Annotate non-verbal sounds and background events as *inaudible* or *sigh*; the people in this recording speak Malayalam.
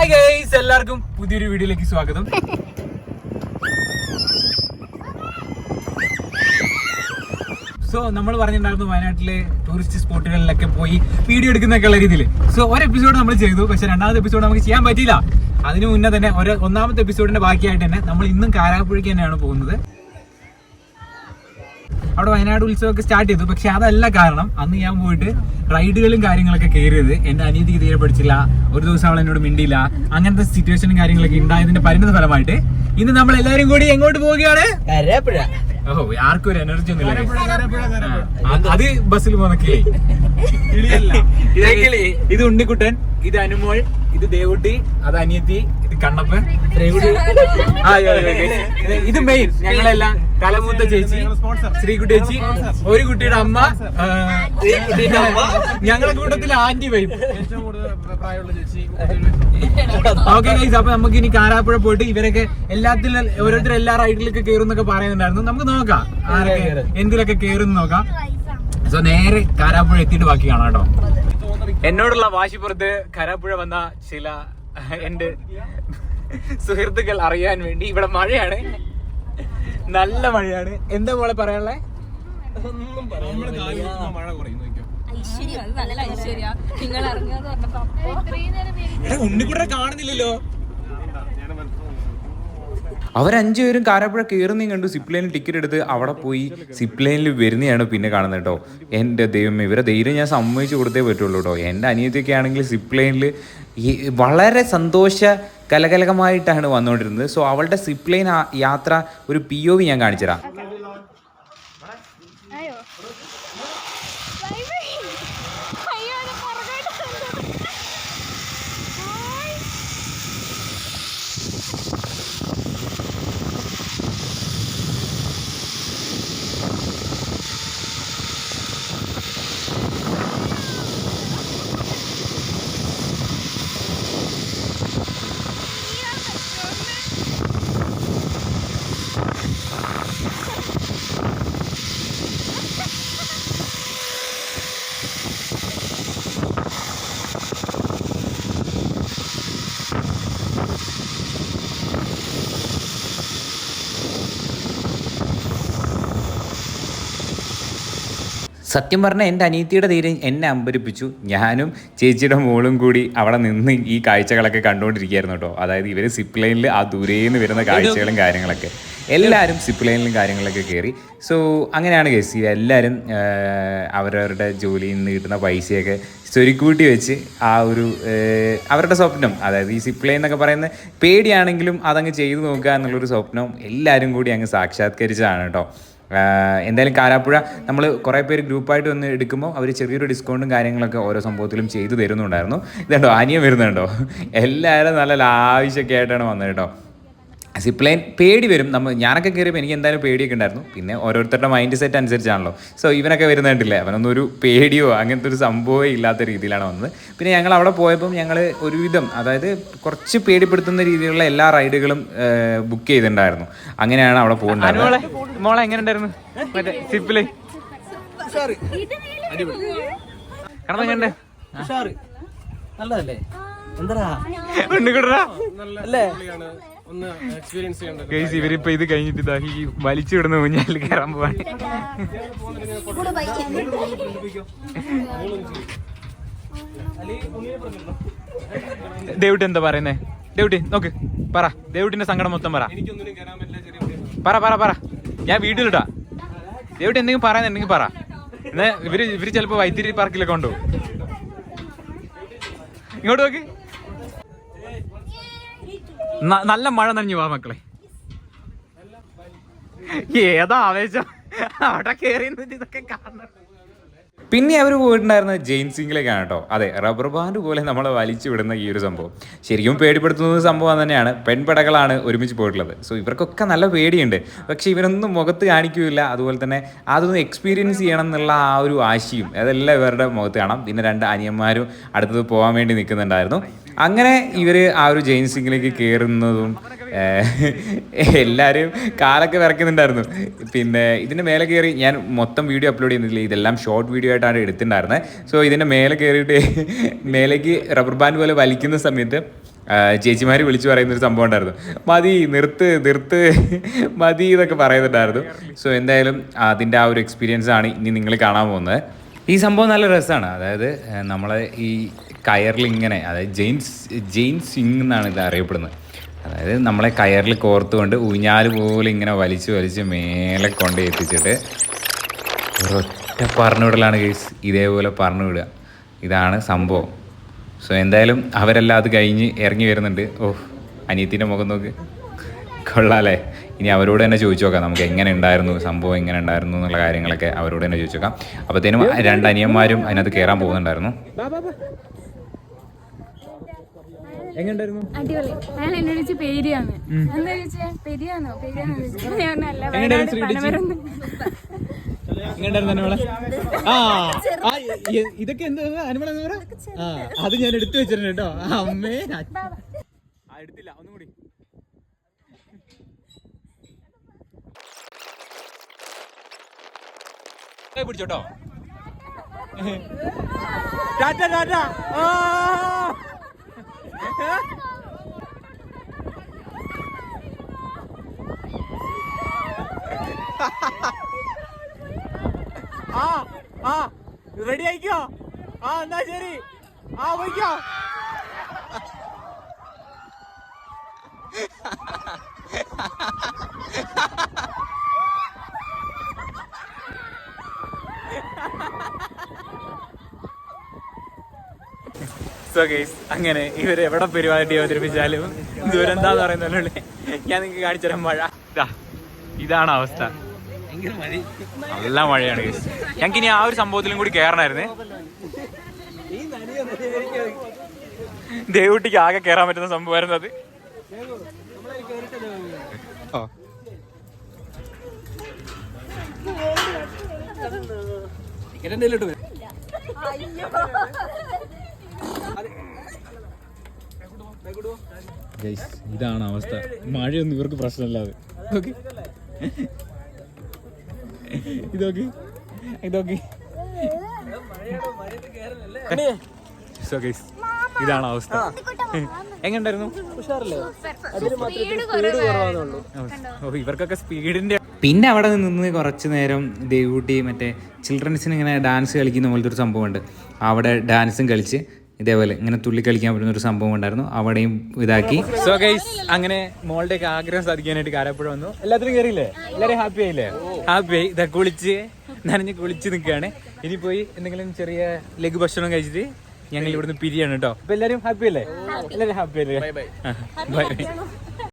ഹായ് ഗൈസ് എല്ലാവർക്കും പുതിയൊരു വീഡിയോയിലേക്ക് സ്വാഗതം. സോ നമ്മൾ പറഞ്ഞിട്ടുണ്ടായിരുന്നു വയനാട്ടിലെ ടൂറിസ്റ്റ് സ്പോട്ടുകളിലൊക്കെ പോയി വീഡിയോ എടുക്കുന്നൊക്കെ ഉള്ള രീതിയിൽ സോ ഒരു എപ്പിസോഡ് നമ്മൾ ചെയ്തു പക്ഷെ രണ്ടാമത്തെ എപ്പിസോഡ് നമുക്ക് ചെയ്യാൻ പറ്റിയില്ല. അതിനു മുന്നേ തന്നെ ഒരു ഒന്നാമത്തെ എപ്പിസോഡിന്റെ ബാക്കിയായിട്ട് തന്നെ നമ്മൾ ഇന്നും കാരാപ്പുഴയ്ക്ക് തന്നെയാണ് പോകുന്നത്. അവിടെ വയനാട് ഉത്സവമൊക്കെ സ്റ്റാർട്ട് ചെയ്തു. പക്ഷെ അതല്ല കാരണം അന്ന് ഞാൻ പോയിട്ട് റൈഡുകളും കാര്യങ്ങളൊക്കെ കയറിയത് എന്റെ അനീതിക്ക് തീരെ പഠിച്ചില്ല. ഒരു ദിവസം അവൾ എന്നോട് മിണ്ടിയില്ല. അങ്ങനത്തെ സിറ്റുവേഷനും കാര്യങ്ങളൊക്കെ ഉണ്ടായതിന്റെ പരിണിത ഫലമായിട്ട് ഇന്ന് നമ്മൾ എല്ലാവരും കൂടി എങ്ങോട്ട് പോവുകയാണ്? ഓഹോ ആർക്കും ഒരു എനർജി ഒന്നും ഇല്ല ആ, അത് ബസ്സിൽ പോന്നൊക്കെ ഇത് ഉണ്ണിക്കുട്ടൻ ഇത് അനുമോൾ ഇത് ദേവുട്ടി അത് അനിയത്തി ഇത് കണ്ണപ്പൻ. ഇത് മെയിൻ ഞങ്ങളെല്ലാം തലമൂത്ത ചേച്ചി ശ്രീകുട്ടി ചേച്ചി ഒരു കുട്ടിയുടെ അമ്മ ഞങ്ങളുടെ കൂട്ടത്തിൽ ആന്റി വൈബ്. ഓക്കെ ഗൈസ് അപ്പൊ നമുക്ക് ഇനി കാരാപ്പുഴ പോയിട്ട് ഇവരൊക്കെ എല്ലാത്തിലും ഓരോരുത്തർ എല്ലാ റൈഡിലൊക്കെ കയറുന്നൊക്കെ പറയുന്നുണ്ടായിരുന്നു. നമുക്ക് നോക്കാം ആരൊക്കെ എന്തിലൊക്കെ കയറുന്നു നോക്കാം. സോ നേരെ കാരാപ്പുഴ എത്തിയിട്ട് ബാക്കി കാണാം കേട്ടോ. എന്നോടുള്ള വാശിപ്പുറത്ത് കരാപ്പുഴ വന്ന ചില എന്റെ സുഹൃത്തുക്കൾ അറിയാൻ വേണ്ടി ഇവിടെ മഴയാണ്. നല്ല മഴയാണ്. എന്താ മോളെ പറയാനുള്ളേ? ഐശ്വര്യ അത് നല്ല ഐശ്വര്യ നിങ്ങൾ ഇറങ്ങാന്ന് പറഞ്ഞപ്പോ അപ്പൊ ഉണ്ണിക്കുട്ടനെ കാണുന്നില്ലല്ലോ അവരഞ്ചു പേരും കാരാപ്പുഴ കയറുന്നതും കണ്ടു. സിപ്പ് ലൈനിൽ ടിക്കറ്റ് എടുത്ത് അവിടെ പോയി സിപ്ലൈനിൽ വരുന്നതാണ് പിന്നെ കാണുന്നത് കേട്ടോ. എന്റെ ദൈവം ഇവരെ ധൈര്യം ഞാൻ സമ്മതിച്ചു കൊടുത്തേ പറ്റുള്ളൂ കേട്ടോ. എന്റെ അനിയത്തിയൊക്കെ ആണെങ്കിൽ സിപ്ലൈനിൽ വളരെ സന്തോഷ കലകലകമായിട്ടാണ് വന്നുകൊണ്ടിരുന്നത്. സോ അവളുടെ സിപ്ലൈൻ ലൈൻ യാത്ര ഒരു പി ഒ വി ഞാൻ കാണിച്ചുതരാം. സത്യം പറഞ്ഞാൽ എന്റെ അനിയത്തിയുടെ തീരെ എന്നെ അമ്പരിപ്പിച്ചു. ഞാനും ചേച്ചിയുടെ മോളും കൂടി അവിടെ നിന്ന് ഈ കാഴ്ചകളൊക്കെ കണ്ടുകൊണ്ടിരിക്കുകയായിരുന്നു കേട്ടോ. അതായത് ഇവർ സിപ്പ് ലൈനിൽ ആ ദൂരേന്ന് വരുന്ന കാഴ്ചകളും കാര്യങ്ങളൊക്കെ. എല്ലാവരും സിപ്പ് ലൈനിലും കാര്യങ്ങളൊക്കെ കയറി സോ അങ്ങനെയാണ് കേസ് എല്ലാവരും അവരവരുടെ ജോലിയിൽ നിന്ന് കിട്ടുന്ന പൈസയൊക്കെ ചൊരുക്കൂട്ടി വെച്ച് ആ ഒരു അവരുടെ സ്വപ്നം. അതായത് ഈ സിപ്പ് ലൈൻ എന്നൊക്കെ പറയുന്ന പേടിയാണെങ്കിലും അതങ്ങ് ചെയ്തു നോക്കുക എന്നുള്ളൊരു സ്വപ്നം എല്ലാവരും കൂടി അങ്ങ് സാക്ഷാത്കരിച്ചതാണ് കേട്ടോ. എന്തായാലും കാരാപ്പുഴ നമ്മൾ കുറേ പേര് ഗ്രൂപ്പായിട്ട് വന്ന് എടുക്കുമ്പോൾ അവർ ചെറിയൊരു ഡിസ്കൗണ്ടും കാര്യങ്ങളൊക്കെ ഓരോ സംഭവത്തിലും ചെയ്തു തരുന്നുണ്ടായിരുന്നു. ഇതുണ്ടോ ആനിയം വരുന്നുണ്ടോ എല്ലാവരും നല്ല ലാവശ്യമൊക്കെ ആയിട്ടാണ് വന്നത് കേട്ടോ സിപ്പ് പ്ലെയിൻ പേടി വരും. നമ്മൾ ഞാനൊക്കെ കയറിയപ്പോൾ എനിക്ക് എന്തായാലും പേടിയൊക്കെ ഉണ്ടായിരുന്നു. പിന്നെ ഓരോരുത്തരുടെ മൈൻഡ് സെറ്റ് അനുസരിച്ചാണല്ലോ. സോ ഇവനൊക്കെ വരുന്നുണ്ടല്ലേ? അവനൊന്നും ഒരു പേടിയോ അങ്ങനത്തെ ഒരു സംഭവമേ ഇല്ലാത്ത രീതിയിലാണ് വന്നത്. പിന്നെ ഞങ്ങൾ അവിടെ പോയപ്പം ഞങ്ങൾ ഒരുവിധം അതായത് കുറച്ച് പേടിപ്പെടുത്തുന്ന രീതിയിലുള്ള എല്ലാ റൈഡുകളും ബുക്ക് ചെയ്തിട്ടുണ്ടായിരുന്നു. അങ്ങനെയാണ് അവിടെ പോകുന്നുണ്ടായിരുന്നത് അനുമോളെ മോളെ എങ്ങനെ ഉണ്ടായിരുന്നു മറ്റേ നല്ലതല്ലേ? എന്താ അല്ലേ? ഗൈസ് ഇവരിപ്പോ ഇത് കഴിഞ്ഞിട്ട് ഇതാ ഈ വലിച്ചു വിടുന്ന ഊഞ്ഞാലിൽ കയറാൻ പോവാണ്. ദേവുട്ടി എന്താ പറയുന്നേ? ദേവുട്ടി നോക്ക്. പറ. ദേവുട്ടിന്റെ സങ്കടം മൊത്തം പറ. പറ പറ പറ. ഞാൻ വീട്ടിലിട്ടാ ദേവുട്ടി എന്തെങ്കിലും പറയാന്നുണ്ടെങ്കിൽ പറ. എന്നാ ഇവർ ഇവർ ചിലപ്പോ വൈത്തിരി പാർക്കിലൊക്കെ ഉണ്ടോ ഇങ്ങോട്ട് നോക്ക്. നല്ല മഴ നനഞ്ഞു വാ മക്കളെ. ഏതാ ആവേശം? അവിടെ കേറി ഇതൊക്കെ കാണണം. പിന്നെ അവർ പോയിട്ടുണ്ടായിരുന്നത് ജെയിൻ സിംഗിലേക്കാണ് കേട്ടോ. അതെ റബ്ബർ ബാൻഡ് പോലെ നമ്മളെ വലിച്ചു വിടുന്ന ഈ ഒരു സംഭവം. ശരിക്കും പേടിപ്പെടുത്തുന്ന സംഭവം തന്നെയാണ്. പെൺപടകളാണ് ഒരുമിച്ച് പോയിട്ടുള്ളത്. സോ ഇവർക്കൊക്കെ നല്ല പേടിയുണ്ട്. പക്ഷേ ഇവരൊന്നും മുഖത്ത് കാണിക്കില്ല. അതുപോലെ തന്നെ അതൊന്ന് എക്സ്പീരിയൻസ് ചെയ്യണം എന്നുള്ള ആ ഒരു ആശയും അതെല്ലാം ഇവരുടെ മുഖത്ത് കാണാം. പിന്നെ രണ്ട് അനിയന്മാരും അടുത്തത് പോകാൻ വേണ്ടി നിൽക്കുന്നുണ്ടായിരുന്നു. അങ്ങനെ ഇവർ ആ ഒരു ജെയിൻ സിംഗിലേക്ക് കയറുന്നതും എല്ലാവരും കാലൊക്കെ വിറയ്ക്കുന്നുണ്ടായിരുന്നു. പിന്നെ ഇതിന്റെ മേലെ കയറി ഞാൻ മൊത്തം വീഡിയോ അപ്ലോഡ് ചെയ്യുന്നില്ല ഇതെല്ലാം ഷോർട്ട് വീഡിയോ ആയിട്ടാണ് എടുത്തിട്ടുണ്ടായിരുന്നത് സോ ഇതിന്റെ മേലെ കയറിയിട്ട് മേലേക്ക് റബ്ബർ ബാൻഡ് പോലെ വലിക്കുന്ന സമയത്ത് ചേച്ചിമാർ വിളിച്ചു പറയുന്നൊരു സംഭവം ഉണ്ടായിരുന്നു. മതി നിർത്ത് നിർത്ത് മതി എന്നൊക്കെ പറയുന്നുണ്ടായിരുന്നു. സോ എന്തായാലും അതിന്റെ ആ ഒരു എക്സ്പീരിയൻസ് ആണ് ഇനി നിങ്ങൾ കാണാൻ പോകുന്നത്. ഈ സംഭവം നല്ല രസമാണ്. അതായത് നമ്മളെ ഈ കയറിൽ ഇങ്ങനെ അതായത് ജെയിൻസ് ജെയിൻ സിംഗ് എന്നാണ് ഇത് അറിയപ്പെടുന്നത്. അതായത് നമ്മളെ കയറിൽ കോർത്തുകൊണ്ട് ഊഞ്ഞാൽ പോലെ ഇങ്ങനെ വലിച്ച് വലിച്ച് മേലെ കൊണ്ട് എത്തിച്ചിട്ട് ഒരൊറ്റ പറഞ്ഞു വിടലാണ് കേസ് ഇതേപോലെ പറഞ്ഞു വിടുക. ഇതാണ് സംഭവം. സോ എന്തായാലും അവരെല്ലാം അത് കഴിഞ്ഞ് ഇറങ്ങി വരുന്നുണ്ട്. ഓ അനിയത്തിന്റെ മുഖം നോക്ക്. കൊള്ളാല്ലേ? ഇനി അവരോട് തന്നെ ചോദിച്ചു നോക്കാം. നമുക്ക് എങ്ങനെ ഉണ്ടായിരുന്നു? സംഭവം എങ്ങനെ ഉണ്ടായിരുന്നു? എന്നുള്ള കാര്യങ്ങളൊക്കെ അവരോട് തന്നെ ചോദിച്ചു നോക്കാം. അപ്പോഴത്തേനും രണ്ട് അനിയന്മാരും അതിനകത്ത് കയറാൻ പോകുന്നുണ്ടായിരുന്നു. എങ്ങനെയുണ്ടായിരുന്നു? അടിപൊളി. പേരിയാന്ന് എന്താ ചോദിച്ചേ പെരിയാന്നോ? പെരിയാന്നോ ചോദിച്ചു ഞാൻ പറഞ്ഞു, അല്ല വയനാട് പനമരം ആ ആ, ഇതൊക്കെ എന്താ അനുമോളെ എന്താ ആ അത് ഞാൻ എടുത്തു വെച്ചിട്ടുണ്ട് കേട്ടോ. അമ്മേ ആ എടുത്തില്ല. ഒന്നും കൂടി. പിടിച്ചോട്ടോ ടാറ്റ ടാറ്റ. ആ. ആ ആ റെഡി ആയിക്കോ? ആ എന്നാ ശരി. ആ പോയിക്കോ. *laughs* സോ ഗെയ്സ് അങ്ങനെ ഇവർ എവിടെ പരിപാടി അവതരിപ്പിച്ചാലും ദുരന്താന്ന് പറയുന്നല്ലേ ഞാൻ നിങ്ങൾക്ക് കാണിച്ചു തരാം മഴ. ഇതാ ഇതാണ് അവസ്ഥ. നല്ല മഴയാണ് ഗെയ്സ് ഞങ്ങൾക്ക് ഇനി ആ ഒരു സംഭവത്തിലും കൂടി കയറണമായിരുന്നേ ദേവുട്ടിക്ക് ആകെ കയറാൻ പറ്റുന്ന സംഭവമായിരുന്നു അത്. ഓ ഇതാണ് അവസ്ഥ. മഴയൊന്നും ഇവർക്ക് പ്രശ്നമില്ലാതെ. ഓക്കെ ഇതൊക്കെ? ഇതൊക്കെ? സോ ഇതാണ് അവസ്ഥ. എങ്ങനെയുണ്ടായിരുന്നു? ഓ ഇവർക്കൊക്കെ സ്പീഡിന്റെ പിന്നെ അവിടെ നിന്ന് കുറച്ച് നേരം ദേവൂട്ടി മറ്റേ ചിൽഡ്രൻസിന് ഇങ്ങനെ ഡാൻസ് കളിക്കുന്ന പോലത്തെ ഒരു സംഭവമുണ്ട്. അവിടെ ഡാൻസും കളിച്ച് ഇതേപോലെ ഇങ്ങനെ തുള്ളി കളിക്കാൻ പറ്റുന്ന ഒരു സംഭവം ഉണ്ടായിരുന്നു. അവിടെയും ഇതാക്കി. സോ ഗൈസ് അങ്ങനെ മോളുടെ ഒക്കെ ആഗ്രഹം സാധിക്കാനായിട്ട് കാരപ്പുഴ വന്നു. എല്ലാത്തിനും കയറിയില്ലേ എല്ലാരും ഹാപ്പി ആയില്ലേ? ഹാപ്പി ആയി. ഇതാ കുളിച്ച് നനഞ്ഞ് കുളിച്ച് നിൽക്കുകയാണ്. ഇനി പോയി എന്തെങ്കിലും ചെറിയ ലഘു ഭക്ഷണം കഴിച്ചിട്ട് ഞങ്ങൾ ഇവിടുന്ന് പിരിയാണ് കേട്ടോ. അപ്പൊ എല്ലാരും ഹാപ്പി അല്ലേ? എല്ലാരും ഹാപ്പി അല്ലേ? Bye bye *laughs*